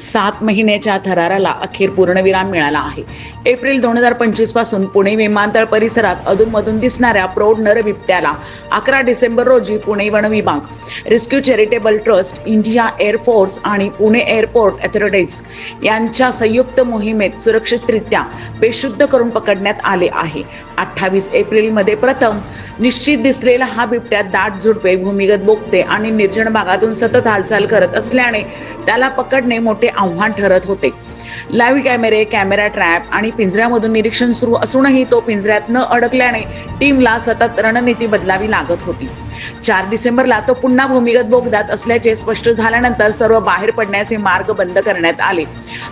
सात महिन्याच्या थराराला अखेर पूर्णविराम मिळाला आहे. एप्रिल दोन हजार पंचवीसपासून पुणे विमानतळ परिसरात अधूनमधून दिसणाऱ्या प्रौढ नर बिबट्याला अकरा डिसेंबर रोजी पुणे वन विभाग rescue charitable trust India air force आणि पुणे एअरपोर्ट अथॉरिटीज यांच्या संयुक्त मोहिमेत सुरक्षितरित्या बेशुद्ध करून पकडण्यात आले आहे. अठ्ठावीस एप्रिलमध्ये प्रथम निश्चित दिसलेला हा बिबट्या दाट झुडपे भूमिगत बोगते आणि निर्जन भागातून सतत हालचाल करत असल्याने त्याला पकडणे मोठे आव्हान ठरत होते. लाईव्ह कॅमेरे कॅमेरा ट्रॅप आणि पिंजऱ्यामधून निरीक्षण सुरू असूनही तो पिंजऱ्यात न अडकल्याने टीमला सतत रणनीती बदलावी लागत होती. चार डिसेंबरला तो पुन्हा भूमिगत बोगदात असल्याचे स्पष्ट झाल्यानंतर सर्व बाहेर पडण्याचे मार्ग बंद करण्यात आले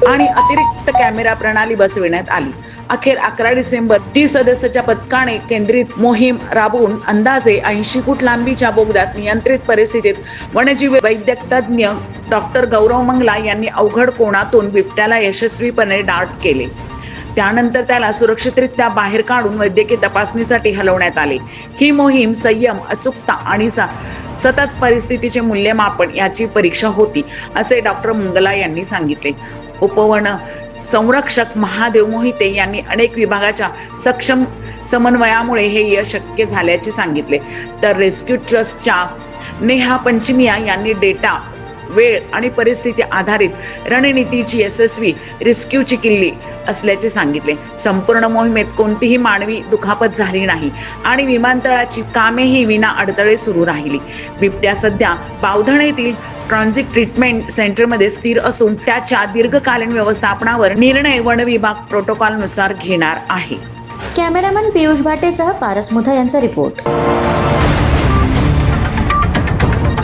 आणि अतिरिक्त कॅमेरा प्रणाली बसविण्यात आली. अखेर अकरा डिसेंबर तीस सदस्याच्या पथकाने केंद्रित मोहीम राबवून अंदाजे ऐंशी फूट लांबीच्या बोगद्यात नियंत्रित परिस्थितीत वन्यजीव वैद्यक तज्ज्ञ डॉक्टर गौरव मंगला यांनी अवघड कोणातून बिबट्याला यशस्वीपणे डार्ट केले. त्यानंतर त्याला सुरक्षितरित्या बाहेर काढून वैद्यकीय तपासणीसाठी हलवण्यात आले. ही मोहीम संयम अचूकता आणि सतत परिस्थितीचे मूल्यमापन याची परीक्षा होती असे डॉक्टर मंगला यांनी सांगितले. उपवन संरक्षक महादेव मोहिते यांनी अनेक विभागाच्या सक्षम समन्वयामुळे हे यश शक्य झाल्याचे सांगितले. तर रेस्क्यू ट्रस्टच्या नेहा पंचमिया यांनी डेटा वेळ आणि परिस्थिती आधारित रणनीतीची यशस्वी रेस्क्यूची किल्ली असल्याचे सांगितले. संपूर्ण मोहिमेत कोणतीही मानवी दुखापत झाली नाही आणि विमानतळाची कामेही विना अडथळे सुरू राहिली. बिबट्या सध्या पावधण येथील ट्रान्झिट ट्रीटमेंट सेंटरमध्ये स्थिर असून त्याच्या दीर्घकालीन व्यवस्थापनावर निर्णय वन विभाग प्रोटोकॉलनुसार घेणार आहे. कॅमेरामन पियुष भाटेसह पारस मुथा यांचा रिपोर्ट